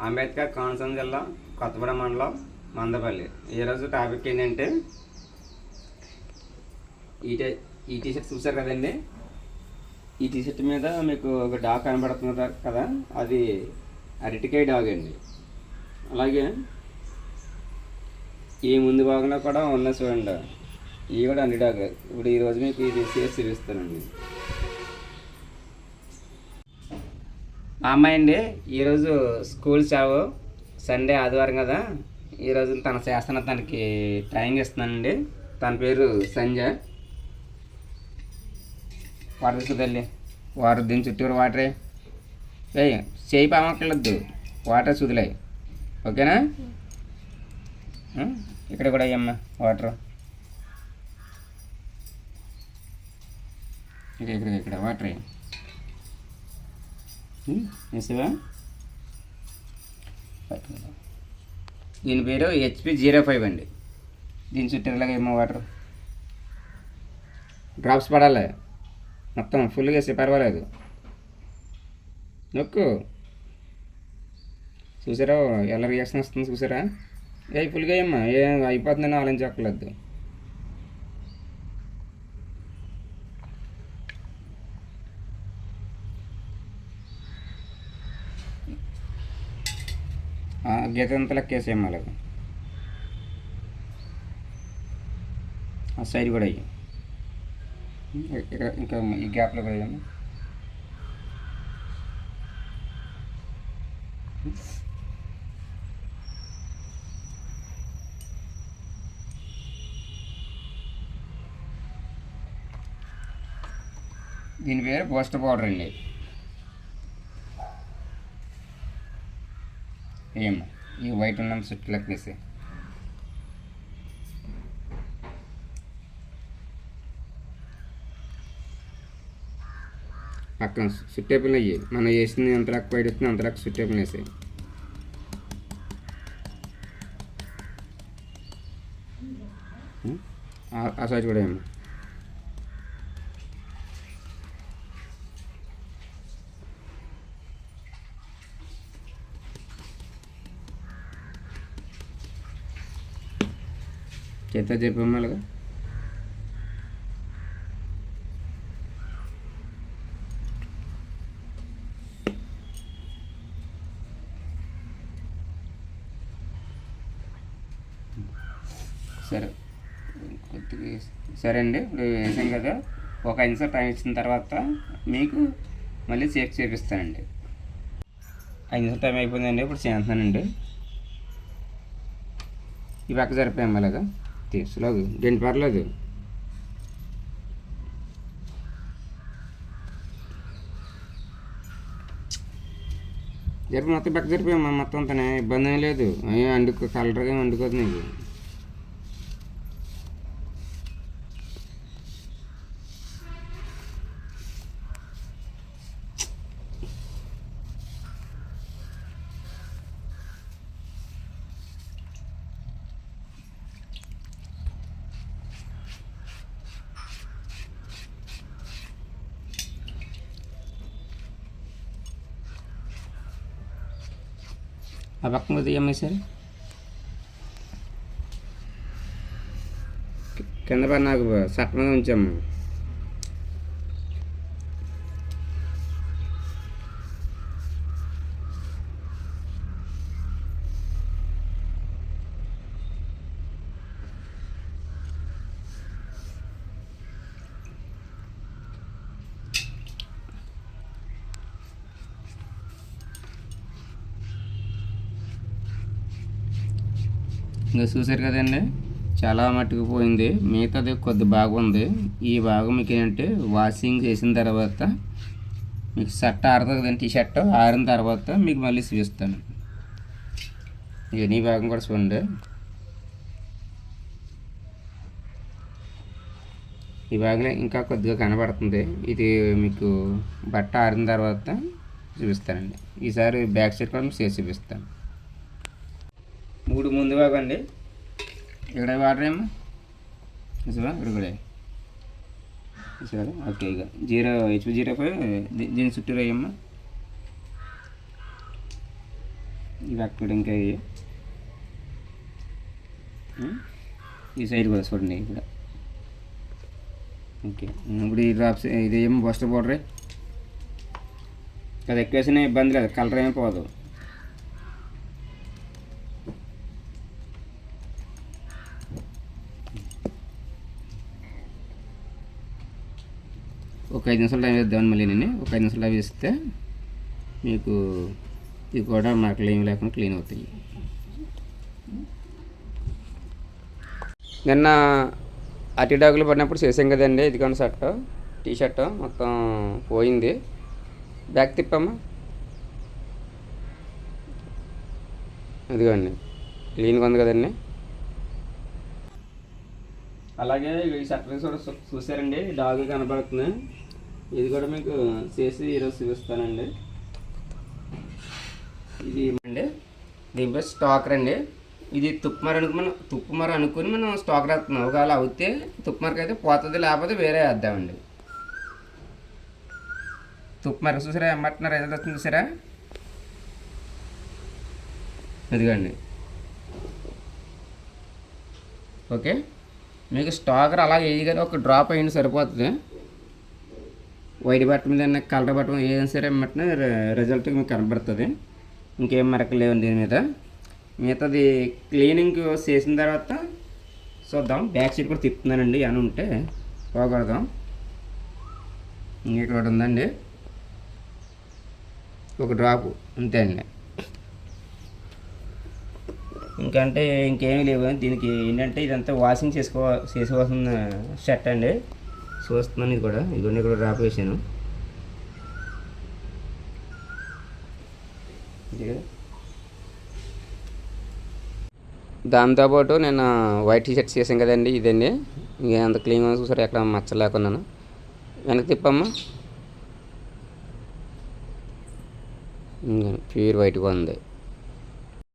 అంబేద్కర్ కోనసీమ జిల్లా కొత్తగూడెం మండలం మందపల్లి. ఈరోజు టాపిక్ ఏంటంటే ఈ టీ ఈ టీ షర్ట్ చూసారు కదండి? ఈ టీ షర్ట్ మీద మీకు ఒక డాగ్ కనబడుతుంది కదా? అది అరటికాయ డాగ్ అండి. అలాగే ఈ ముందు భాగంలో కూడా ఉన్న చూడండి. ఇవి కూడా అన్ని డాగ్. ఇప్పుడు ఈరోజు మీకు ఇది చేసి చూపిస్తానండి. మా అమ్మాయి అండి ఈరోజు స్కూల్ సెలవు సండే ఆదివారం కదా. ఈరోజు తన చేస్తున్న తనకి ట్రైనింగ్ ఇస్తున్నానండి. తన పేరు సంజయ్. వాటర్ తీసుకుతల్లి వాటర్ దీని చుట్టూరు వాటరే ఏ. చేయి పామక్కర్లేదు వాటర్ సుదిలే. ఓకేనా? ఇక్కడ కూడా అయ్యమ్మా వాటర్ ఇక్కడ ఇక్కడ ఇక్కడ వాటర్ Hmm, వేసావా పట్టుకుందాం. దీని పేరు హెచ్పి జీరో ఫైవ్ అండి. దీని చుట్టూ ఇలాగ ఏమో వాటర్? డ్రాప్స్ పడాలి? మొత్తం ఫుల్గా వేసి పర్వాలేదు. నొక్కు చూసారా? ఎలా రియాక్షన్ వస్తుంది చూసారా? ఏ ఫుల్గా ఏమ్మా? ఏం అయిపోతుందని ఆలోచించక్కర్లేదు. ఆ, గీత అంత అలాగ ఆ సైడ్ కూడా అయ్యి. ఇక్కడ ఇంకా ఈ గ్యాప్లో కూడా వేయమ్మా దీని పేరు పోస్ట్ పౌడర్ అండి. ఏమ్మా ఈ వైట్ ఉన్న చుట్టూ లెక్కేసి పక్కన చుట్టేపులు అయ్యి మనం వేసింది ఎంత లెక్క బయట వస్తుంది అంత లెక్క చుట్టేపులు వేసాయి ఆ సైజ్ కూడా ఏమ్మా చేత చెప్పమ్మలుగా సరే. కొద్దిగా సరే అండి ఇప్పుడు వేసాం కదా. ఒక ఐదు నిమిషాలు టైం ఇచ్చిన తర్వాత మీకు మళ్ళీ సేఫ్ చేపిస్తానండి. ఐదు నిమిషాలు టైం అయిపోయిందండి ఇప్పుడు చేస్తున్నానండి. ఈ పక్క సరిపోయాం అలాగా తీసులోగు దీని పర్లేదు జరిపి మొత్తం పక్క జరిపి మొత్తం అంతనే ఇబ్బంది ఏం లేదు అయ్యో అండుకో కలర్గా ఏం వండుకోదు నీకు ఆ పక్కన మీద ఏమై కింద పడి నాకు సట్టంగా ఉంచమ్మా ఇంకా చూసారు కదండి? చాలా మట్టుకు పోయింది. మిగతాది కొద్ది బాగుంది. ఈ భాగం మీకు ఏంటంటే వాషింగ్ చేసిన తర్వాత మీకు షర్ట్ ఆరుతుంది కదండి టీ షర్ట్ ఆరిన తర్వాత మీకు మళ్ళీ చూపిస్తాను. ఇక నీ భాగం కూడా చూడండి. ఈ భాగంలో ఇంకా కొద్దిగా కనబడుతుంది. ఇది మీకు బట్ట ఆరిన తర్వాత చూపిస్తానండి. ఈసారి బ్యాక్ సైడ్ కూడా మీకు చేసి చూపిస్తాను. మూడు ముందు భాగం అండి ఇక్కడ వాటర్ ఏమో? ఇక్కడ కూడా. చూసారా ఓకే ఇక. జీరో హెచ్పి జీరో ఫైవ్ దీని చుట్టూ వేయమ్మా ఇవి అక్కడ ఇంకా ఇవి. ఈ సైడ్ కూడా చూడండి ఇక్కడ. ఓకే. ఇప్పుడు ఈ డ్రాప్స్ ఇది ఏమో బస్టర్ పౌడరే అది ఎక్కువ ఇబ్బంది లేదు. కలర్ ఏమీ ఒక ఐదు నిమిషాలు టైం వేద్దామని మళ్ళీ నేను ఒక ఐదు నిమిషాలు వేస్తే మీకు ఇవి కూడా మరకలు ఏమి లేకుండా క్లీన్ అవుతాయి నిన్న అటిడాకులు పడినప్పుడు చేసాం కదండి ఇదిగోండి షర్ట్ టీ షర్ట్ మొత్తం పోయింది. బ్యాక్ తిప్పమ్మా. ఇదిగోండి క్లీన్గా ఉంది కదండి. అలాగే ఈ షర్ట్ కూడా చూసారండి డాగ్ కనబడుతుంది. ఇది కూడా మీకు చేసి ఈరోజు చూపిస్తానండి. ఇది అండి దీనిపై స్టాకర్ అండి. ఇది తుప్పమర అనుకున్న మనం తుప్పమర అనుకుని మనం స్టాక్ రాస్తున్నాం ఒకవేళ అవుతే తుప్పమరకు అయితే పోతుంది లేకపోతే వేరే వేద్దామండి. తుప్పమర చూసారా? ఏమంటున్నారు ఏదో వస్తుంది చూసారా? ఇదిగోండి. ఓకే. మీకు స్టాకర్ అలా వేయగానే ఒక డ్రాప్ అయ్యింది సరిపోతుంది. వైట్ బట్ట మీద కలర్ బట్టం ఏదైనా సరే వెంటనే రిజల్ట్ మీకు కనబడుతుంది. ఇంకేం మరక లేవు దీని మీద. మిగతాది క్లీనింగ్ చేసిన తర్వాత చూద్దాం. బ్యాక్ సైడ్ కూడా తిప్పుతున్నానండి. అని ఉంటే పోగొడదాం. ఇక్కడ ఒకటి ఉందండి. ఒక డ్రాపు అంతే అండి. ఇంకంటే ఇంకేమీ లేవు. దీనికి ఏంటంటే ఇదంతా వాషింగ్ చేసుకో చేసుకోవాల్సిన షర్ట్ అండి. చూస్తున్నాను ఇది కూడా ఇదిగోండి ఇక్కడ డ్రాప్ వేసాను దాంతోపాటు నేను వైట్ టీషర్ట్స్ షర్ట్ చేసాను కదండి ఇదండి. ఇంకా అంత క్లీన్గా చూసారు ఎక్కడ మచ్చ లేకున్నాను వెనక్కి తిప్పమ్మా. ఇంకా ప్యూర్ వైట్గా ఉంది.